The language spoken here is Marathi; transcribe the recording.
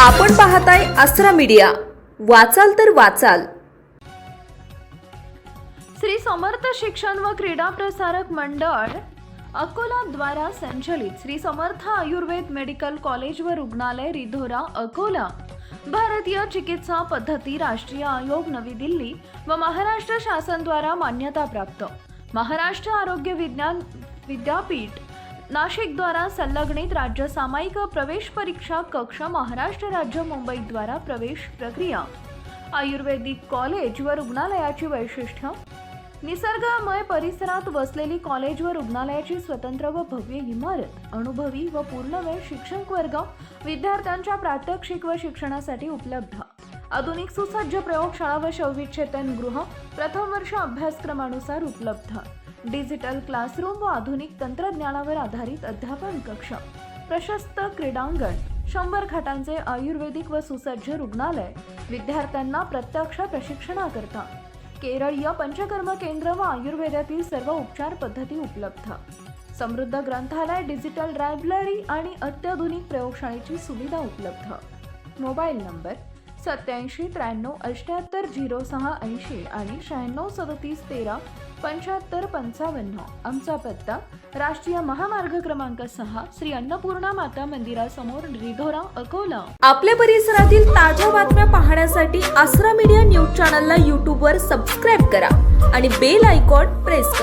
आपण पाहताय आसरा मीडिया. वाचाल तर वाचाल. श्री समर्थ शिक्षण व क्रीडा प्रसारक मंडळ अकोला द्वारा संचलित श्री समर्थ आयुर्वेद मेडिकल कॉलेज व रुग्णालय रिधोरा अकोला. भारतीय चिकित्सा पद्धती राष्ट्रीय आयोग नवी दिल्ली व महाराष्ट्र शासन द्वारा मान्यता प्राप्त महाराष्ट्र आरोग्य विज्ञान विद्यापीठ नाशिकद्वारा संलग्नित राज्य सामायिक प्रवेश परीक्षा कक्ष महाराष्ट्र राज्य मुंबई द्वारा प्रवेश प्रक्रिया. आयुर्वेदिक कॉलेज व रुग्णालयाची वैशिष्ट्य. निसर्गमय परिसरात वसलेली कॉलेज व रुग्णालयाची स्वतंत्र व भव्य इमारत अनुभवी व पूर्णवेळ शिक्षक वर्ग विद्यार्थ्यांच्या प्रात्यक्षिक व शिक्षणासाठी उपलब्ध. आधुनिक सुसज्ज प्रयोगशाळा व शवविच्छेदन गृह प्रथम वर्ष अभ्यासक्रमानुसार उपलब्ध. डिजिटल क्लासरूम व आधुनिक तंत्रज्ञानावर आधारित अध्यापन कक्ष. प्रशस्त क्रीडांगण शंभर खाटांचे आयुर्वेदिक व सुसज्ज रुग्णालय विद्यार्थ्यांना प्रत्यक्ष प्रशिक्षणाकरता. केरळीय पंचकर्म केंद्र व आयुर्वेदातील सर्व उपचार पद्धती उपलब्ध. समृद्ध ग्रंथालय डिजिटल लायब्ररी आणि अत्याधुनिक प्रयोगशाळेची सुविधा उपलब्ध. मोबाईल नंबर सत्याऐंशी त्र्याण्णव अठ्याहत्तर झिरो सहा ऐंशी आणि शहाण्णव सदतीस तेरा पंच्याहत्तर पंचावन्न. आमचा पत्ता राष्ट्रीय महामार्ग क्रमांक सहा श्री अन्नपूर्णा माता मंदिरासमोर रिधोरा अकोला. आपल्या परिसरातील ताज्या बातम्या पाहण्यासाठी आसरा मीडिया न्यूज चॅनलला यूट्यूबवर सबस्क्राईब करा आणि बेल आयकॉन प्रेस करा